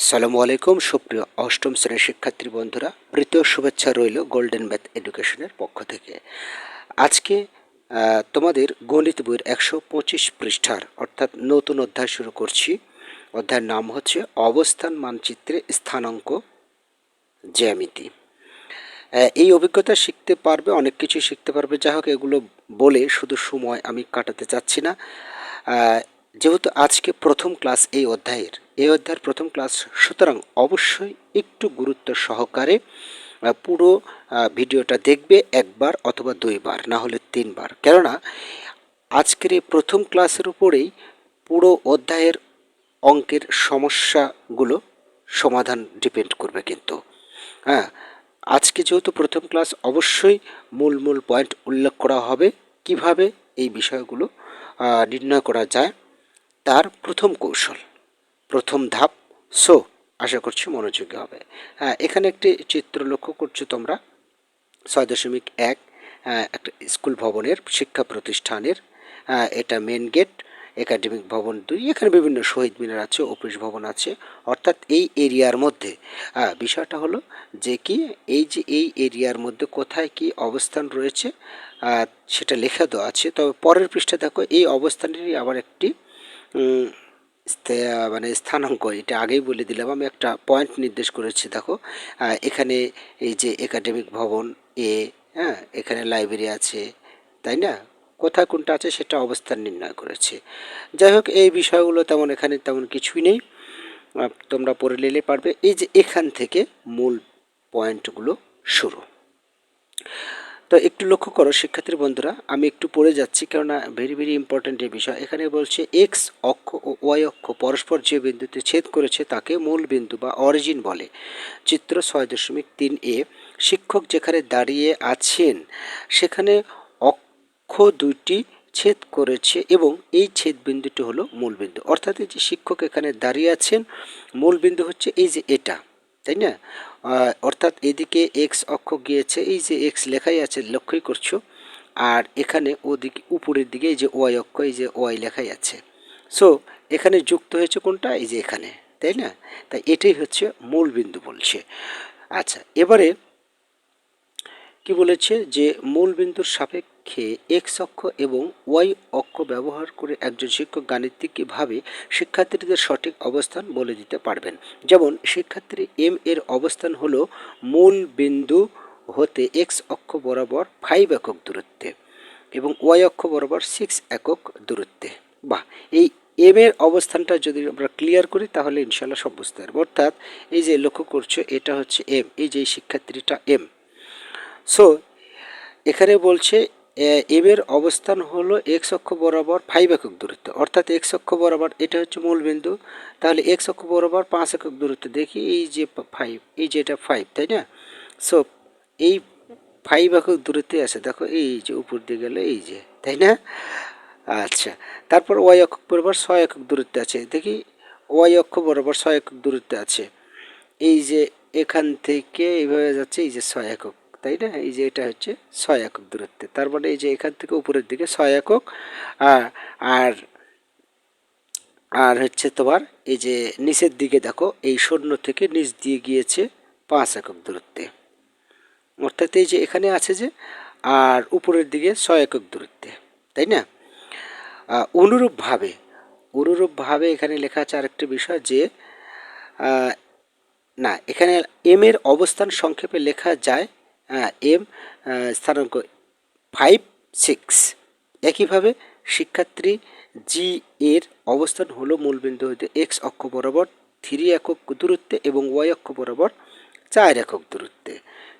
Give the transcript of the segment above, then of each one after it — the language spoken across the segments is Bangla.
আসসালামু আলাইকুম, সুপ্রিয় অষ্টম শ্রেণির শিক্ষার্থী বন্ধুরা প্রীতীয় শুভেচ্ছা রইল গোল্ডেন ম্যাথ এডুকেশনের পক্ষ থেকে। আজকে তোমাদের গণিত বইয়ের একশো পঁচিশ পৃষ্ঠার অর্থাৎ নতুন অধ্যায় শুরু করছি। অধ্যায়ের নাম হচ্ছে অবস্থান মানচিত্রে স্থানাঙ্ক জ্যামিতি। এই অভিজ্ঞতা শিখতে পারবে, অনেক কিছু শিখতে পারবে। যা হোক, এগুলো বলে শুধু সময় আমি কাটাতে চাচ্ছি না। যেহেতু আজকে প্রথম ক্লাস এই অধ্যায়ের এই অধ্যায়ের প্রথম ক্লাস সুতরাং অবশ্যই একটু গুরুত্ব সহকারে পুরো ভিডিওটা দেখবে একবার অথবা দুইবার, না হলে তিনবার। কেননা, আজকের এই প্রথম ক্লাসের উপরেই পুরো অধ্যায়ের অঙ্কের সমস্যাগুলো সমাধান ডিপেন্ড করবে কিন্তু। হ্যাঁ আজকে যেহেতু প্রথম ক্লাস অবশ্যই মূল মূল পয়েন্ট উল্লেখ করা হবে কীভাবে এই বিষয়গুলো নির্ণয় করা যায়, তার প্রথম কৌশল। প্রথম ধাপ। সো আশা করছি মনোযোগী হবে। হ্যাঁ এখানে একটি চিত্র লক্ষ্য করছ তোমরা। ছয় দশমিক এক একটা স্কুল ভবনের শিক্ষা প্রতিষ্ঠানের এটা মেন গেট একাডেমিক ভবন দুই, এখানে বিভিন্ন শহীদ মিনার আছে, অফিস ভবন আছে। অর্থাৎ এই এরিয়ার মধ্যে বিষয়টা হলো যে কি, এই যে এই এরিয়ার মধ্যে কোথায় কি অবস্থান রয়েছে সেটা লেখা দেওয়া আছে। তবে পরের পৃষ্ঠা দেখো, এই অবস্থানেরই আবার একটি মানে স্থানাঙ্ক, এটা আগেই বলে দিলাম, আমি একটা পয়েন্ট নির্দেশ করেছি, দেখো। এখানে এই যে একাডেমিক ভবন এ হ্যাঁ এখানে লাইব্রেরি আছে, তাই না? কোথায় কোনটা আছে সেটা অবস্থান নির্ণয় করেছে। যাই হোক, এই বিষয়গুলো তেমন এখানে তেমন কিছুই নেই। তোমরা পড়ে নিলে পারবে। এই যে এখান থেকে মূল পয়েন্টগুলো শুরু। তো একটু লক্ষ্য করো, শিক্ষার্থীর বন্ধুরা, আমি একটু পড়ে যাচ্ছি কেননা ভেরি ভেরি ইম্পর্ট্যান্ট এই বিষয়। এখানে বলছে এক্স অক্ষ ও ওয়াই অক্ষ পরস্পর যে বিন্দুতে ছেদ করেছে তাকে মূল বিন্দু বা অরিজিন বলে। চিত্র ছয় দশমিক তিন এ, শিক্ষক যেখানে দাঁড়িয়ে আছেন, সেখানে অক্ষ দুইটি ছেদ করেছে এবং এই ছেদ বিন্দুটি হলো মূল বিন্দু। অর্থাৎ যে শিক্ষক এখানে দাঁড়িয়ে আছেন, মূল বিন্দু হচ্ছে এই যে এটা, তাই না? অর্থাৎ এদিকে এক্স অক্ষ গিয়েছে, এই যে এক্স লেখাই আছে, লক্ষ্যই করছ, আর এখানে ওদিকে, উপরের দিকে এই যে ওয়াই অক্ষ, এই যে ওয়াই লেখাই আছে। সো এখানে যুক্ত হয়েছে কোনটা? এই যে এখানে, তাই না? তাই এটাই হচ্ছে মূল বিন্দু বলছে। আচ্ছা এবারে কি বলেছে যে মূল বিন্দুর সাপেক্ষে এক্স অক্ষ এবং ওয়াই অক্ষ ব্যবহার করে একজন শিক্ষক গাণিতিকভাবে শিক্ষার্থীদের সঠিক অবস্থান বলে দিতে পারবেন। যেমন শিক্ষার্থী এম এর অবস্থান হলো মূল বিন্দু হতে এক্স অক্ষ বরাবর ফাইভ একক দূরত্বে এবং ওয়াই অক্ষ বরাবর সিক্স একক দূরত্বে। বাহ! এই এম এর অবস্থানটা যদি আমরা ক্লিয়ার করি, তাহলে ইনশাল্লাহ সব বুঝতে পারব। অর্থাৎ এই যে লক্ষ্য করছ, এটা হচ্ছে এম, এই যে শিক্ষার্থীটা এম। সো, এখানে বলছে এম এর অবস্থান হলো এক্স অক্ষ বরাবর ফাইভ একক দূরত্ব। অর্থাৎ এক্স অক্ষ বরাবর, এটা হচ্ছে মূল বিন্দু। তাহলে এক্স অক্ষ বরাবর পাঁচ একক দূরত্ব। দেখি এই যে ফাইভ এই যে এটা ফাইভ তাই না? সো এই ফাইভ একক দূরত্বে আছে। দেখো এই যে উপর দিয়ে গেলে, এই যে, তাই না? আচ্ছা তারপর ওয়াই অক্ষ বরাবর ছয় একক দূরত্বে আছে। দেখি ওয়াই অক্ষ বরাবর ছয় একক দূরত্বে আছে। এই যে এখান থেকে এইভাবে যাচ্ছে, এই যে ছয় একক। তাই না? এই যে এটা হচ্ছে ছয় একক দূরত্বে। তার মানে এই যে এখান থেকে উপরের দিকে ছয় একক আর আর হচ্ছে তোমার এই যে নিচের দিকে দেখো, এই শূন্য থেকে নিচ দিয়ে গিয়েছে পাঁচ একক দূরত্বে। অর্থাৎ এই যে এখানে আছে যে, আর উপরের দিকে ছয় একক দূরত্বে, তাই না? অনুরূপভাবে অনুরূপভাবে এখানে লেখা আছে আরেকটি বিষয় যে না, এখানে এম এর অবস্থান সংক্ষেপে লেখা যায় এম স্থানাঙ্ক ফাইভ সিক্স একইভাবে শিক্ষার্থী জি এর অবস্থান হলো মূলবিন্দু হইতে এক্স অক্ষ বরাবর থ্রি একক দূরত্বে এবং ওয়াই অক্ষ বরাবর, চার একক দূরত্বে।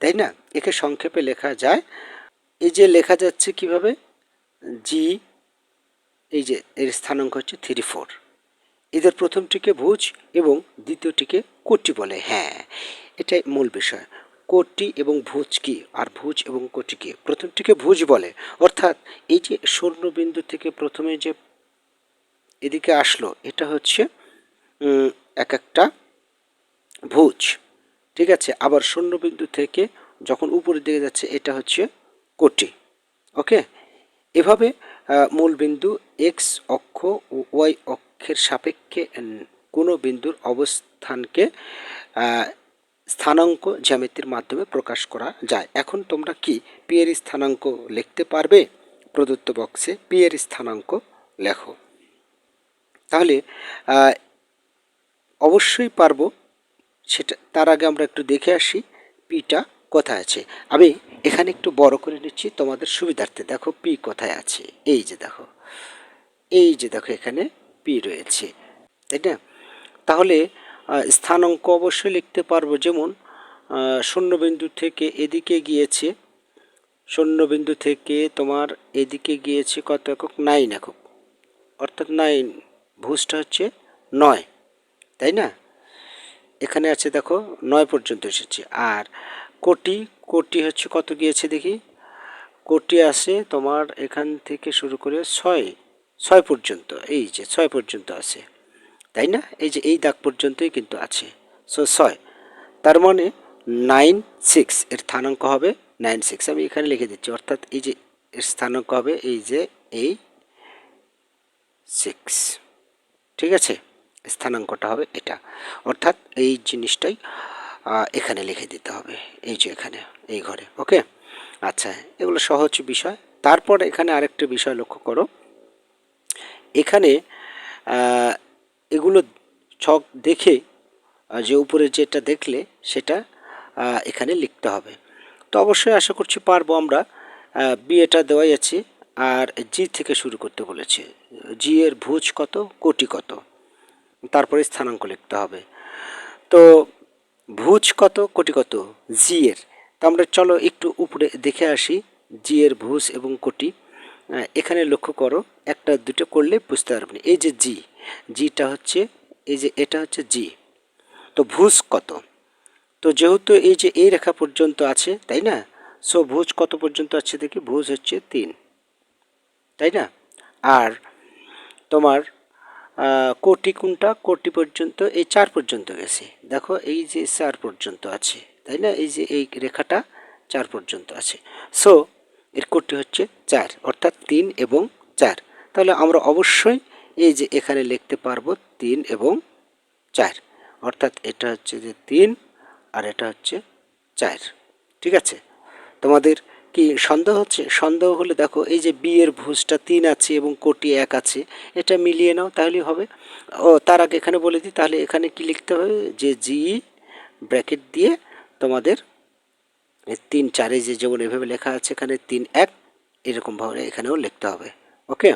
তাই না? একে সংক্ষেপে লেখা যায়। এই যে লেখা যাচ্ছে কীভাবে? জি এই যে এর স্থানাঙ্ক হচ্ছে থ্রি ফোর এদের প্রথমটিকে ভুজ এবং দ্বিতীয়টিকে কোটি বলে। হ্যাঁ এটাই মূল বিষয়। কোটি এবং ভুজ কি? আর ভুজ এবং কোটি কি? প্রথমটিকে ভুজ বলে। অর্থাৎ এই যে শূন্যবিন্দু থেকে প্রথমে যে এদিকে আসলো এটা হচ্ছে এক একটা ভুজ। ঠিক আছে? আবার শূন্যবিন্দু থেকে যখন উপরের দিকে যাচ্ছে এটা হচ্ছে কোটি। ওকে? এভাবে মূল বিন্দু এক্স অক্ষ ও ওয়াই অক্ষের সাপেক্ষে কোনো বিন্দুর অবস্থান স্থানকে আহ, স্থানাঙ্ক জ্যামিতির মাধ্যমে প্রকাশ করা যায়। এখন তোমরা কি পি এর স্থানাঙ্ক লিখতে পারবে? প্রদত্ত বক্সে পি এর স্থানাঙ্ক লেখো। তাহলে অবশ্যই পারব। সেটা, তার আগে আমরা একটু দেখে আসি পিটা কোথায় আছে। আমি এখানে একটু বড় করে নিচ্ছি তোমাদের সুবিধার্থে। দেখো পি কোথায় আছে? এই যে দেখো। এই যে দেখো এখানে পি রয়েছে। তাই না? তাহলে স্থানাঙ্ক অবশ্যই লিখতে পারব। যেমন শূন্যবিন্দু থেকে এদিকে গিয়েছে, শূন্যবিন্দু থেকে তোমার এদিকে গিয়েছে কত একক? নাইন একক। অর্থাৎ নাইন, ভুজটা হচ্ছে নয়, তাই না? এখানে আছে দেখো, নয় পর্যন্ত এসেছে। আর কোটি কোটি হচ্ছে কত গিয়েছে দেখি? কোটি আসে তোমার এখান থেকে শুরু করে ছয় ছয় পর্যন্ত, এই যে ছয় পর্যন্ত আছে। তাই না? এই যে এই দাগ পর্যন্তই কিন্তু আছে। সো ছয়। তার মানে নাইন সিক্স এর স্থানাঙ্ক হবে নাইন সিক্স আমি এখানে লিখে দিচ্ছি, অর্থাৎ এই যে এর স্থানাঙ্ক হবে এই যে এই সিক্স ঠিক আছে? স্থানাঙ্কটা হবে এটা। অর্থাৎ এই জিনিসটাই এখানে লিখে দিতে হবে। এই যে এখানে, এই ঘরে। ওকে? আচ্ছা এগুলো সহজ বিষয়। তারপর এখানে আরেকটা বিষয় লক্ষ্য করো। এখানে এগুলো ছক দেখে যে উপরে যেটা দেখলে সেটা এখানে লিখতে হবে। তো অবশ্যই আশা করছি পারব আমরা বিয়েটা দেওয়াই আছে, আর জি থেকে শুরু করতে বলেছে। জি এর ভুজ কত? কোটি কত? তারপরে স্থানাঙ্ক লিখতে হবে। তো ভুজ কত? কোটি কত? জি এর। তো আমরা চলো একটু উপরে দেখে আসি, জি এর ভুজ এবং কোটি। এখানে লক্ষ্য করো, একটা দুটো করলে বুঝতে পারবেন এই যে জি জিটা হচ্ছে, এই যে এটা হচ্ছে জি। তো ভুজ কত? তো যেহেতু এই যে এই রেখা পর্যন্ত আছে, তাই না? সো ভুজ কত পর্যন্ত আছে দেখি? ভুজ হচ্ছে তিন। তাই না? আর তোমার কোটি কোনটা? কোটি পর্যন্ত, এই চার পর্যন্ত গেছে। দেখো, এই যে চার পর্যন্ত আছে, তাই না? এই যে এই রেখাটা চার পর্যন্ত আছে। সো এর কোটি হচ্ছে চার, অর্থাৎ তিন এবং চার। তাহলে আমরা অবশ্যই এই যে এখানে লিখতে পারব তিন এবং চার। অর্থাৎ এটা হচ্ছে যে তিন আর এটা হচ্ছে চার। ঠিক আছে? তোমাদের কি সন্দেহ হচ্ছে? সন্দেহ হলে দেখো, এই যে বি এর ভুজটা তিন আছে এবং কোটি এক আছে, এটা মিলিয়ে নাও, তাহলেই হবে। ও, তার আগে এখানে বলে দিই, তাহলে এখানে কি লিখতে হবে? যে জি ব্র্যাকেট দিয়ে তোমাদের তিন চারে যে যেমন এভাবে লেখা আছে, এখানে তিন এক এরকমভাবে এখানেও লিখতে হবে। ওকে?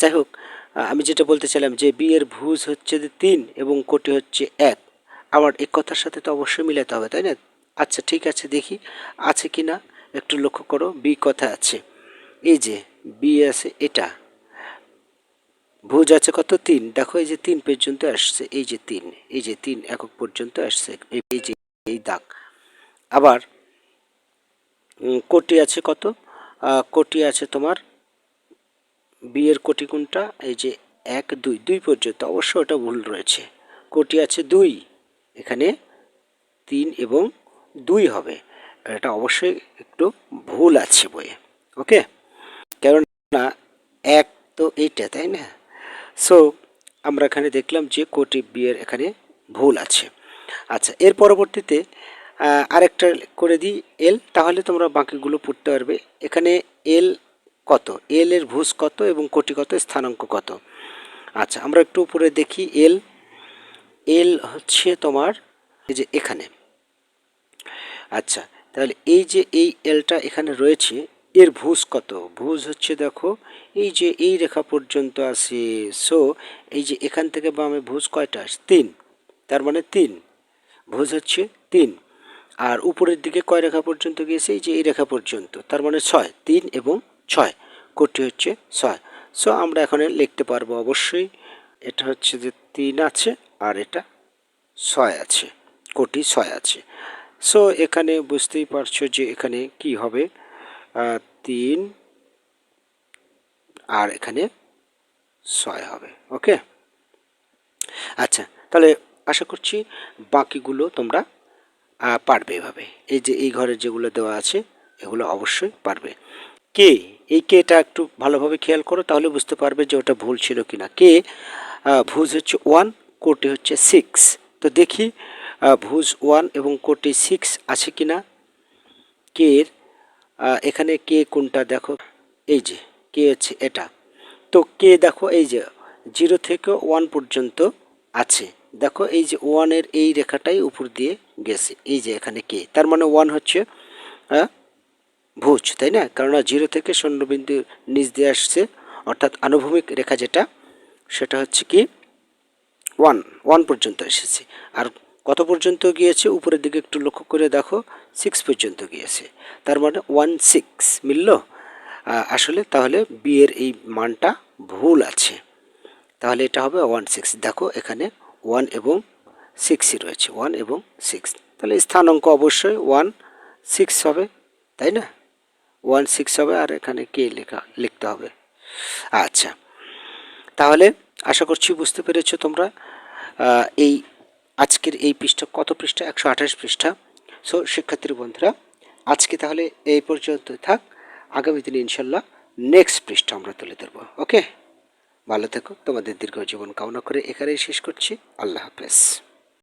যাই হোক আমি যেটা বলতে চাইলাম যে বি এর ভুজ হচ্ছে যে তিন এবং কোটি হচ্ছে এক। আমার এই কথার সাথে তো অবশ্যই মিলাতে হবে, তাই না? আচ্ছা ঠিক আছে, দেখি আছে কি না। একটু লক্ষ্য করো, বি কথা আছে। এই যে, বি আছে এটা। ভুজ আছে কত? তিন। দেখো, এই যে তিন পর্যন্ত আসছে, এই যে তিন, এই যে তিন একক পর্যন্ত আসছে, এই যে এই দাগ। আবার কোটি আছে কত? কোটি আছে তোমার বিয়ের কোটি কোনটা? এই যে এক, দুই দুই পর্যন্ত। অবশ্য ওটা ভুল রয়েছে। কোটি আছে দুই। এখানে তিন এবং দুই হবে। এটা অবশ্যই একটু ভুল আছে বইয়ে। ওকে? কেননা এক তো এইটা, তাই না? সো আমরা এখানে দেখলাম যে কোটি বিয়ের এখানে ভুল আছে। আচ্ছা এর পরবর্তীতে আরেকটা করে দিই এল তাহলে তোমরা বাকিগুলো পড়তে পারবে। এখানে এল কত? এল এর ভুজ কত এবং কোটি কত? স্থানাঙ্ক কত? আচ্ছা আমরা একটু উপরে দেখি এল এল হচ্ছে তোমার এই যে এখানে। আচ্ছা তাহলে এই যে এই এলটা এখানে রয়েছে, এর ভুজ কত? ভুজ হচ্ছে দেখো, এই যে এই রেখা পর্যন্ত আছে। সো এই যে এখান থেকে বামে ভুজ কয়টা? আসে তিন। তার মানে তিন। ভুজ হচ্ছে তিন। আর উপরের দিকে কয় রেখা পর্যন্ত গিয়েছে? এই যে এই রেখা পর্যন্ত। তার মানে ছয়, তিন এবং ছয়, কোটি হচ্ছে ছয়। সো আমরা এখানে লিখতে পারব অবশ্যই, এটা হচ্ছে যে তিন আছে আর এটা ছয় আছে, কোটি ছয় আছে। সো এখানে বুঝতেই পারছ যে এখানে কি হবে? তিন আর এখানে ছয় হবে, ওকে? আচ্ছা তাহলে আশা করছি বাকিগুলো তোমরা পারবে এভাবে। এই যে এই ঘরে যেগুলো দেওয়া আছে, এগুলো অবশ্যই পারবে। কে? এই কেটা একটু ভালোভাবে খেয়াল করো তাহলে বুঝতে পারবে যে ওটা ভুল ছিল কি? না কে ভুজ হচ্ছে ওয়ান কোটি হচ্ছে সিক্স তো দেখি ভুজ ওয়ান এবং কোটি সিক্স আছে কি না কে এর? আহ, এখানে কে কোনটা দেখো? এই যে কে হচ্ছে এটা? তো কে দেখো এই যে জিরো থেকে ওয়ান পর্যন্ত আছে। দেখো এই যে ওয়ানের এই রেখাটাই উপর দিয়ে গেছে। এই যে এখানে কে? তার মানে ওয়ান হচ্ছে ভুজ, তাই না? কেননা জিরো থেকে শূন্যবিন্দু নিচ দিয়ে আসছে, অর্থাৎ আনুভূমিক রেখা যেটা, সেটা হচ্ছে কি? ওয়ান ওয়ান পর্যন্ত এসেছে। আর কত পর্যন্ত গিয়েছে? উপরের দিকে একটু লক্ষ্য করে দেখো, সিক্স পর্যন্ত গিয়েছে। তার মানে ওয়ান সিক্স, মিলল? আসলে তাহলে বি এর এই মানটা ভুল আছে। তাহলে এটা হবে ওয়ান সিক্স। দেখো, এখানে ওয়ান এবং সিক্সই রয়েছে, ওয়ান এবং সিক্স। তাহলে স্থানাঙ্ক অবশ্যই ওয়ান সিক্স হবে, তাই না? ওয়ান সিক্স হবে আর এখানে কে লেখা, লিখতে হবে। আচ্ছা তাহলে আশা করছি বুঝতে পেরেছ তোমরা এই আজকের এই পৃষ্ঠা কত পৃষ্ঠা? একশো আঠাশ পৃষ্ঠা। সো শিক্ষার্থীর বন্ধুরা, আজকে তাহলে এই পর্যন্ত থাক। আগামী দিনে ইনশাল্লাহ নেক্সট পৃষ্ঠা আমরা তুলে ধরবো ওকে ভালো থেকো। তোমাদের দীর্ঘ জীবন কামনা করে এখানেই শেষ করছি। আল্লাহ হাফেজ।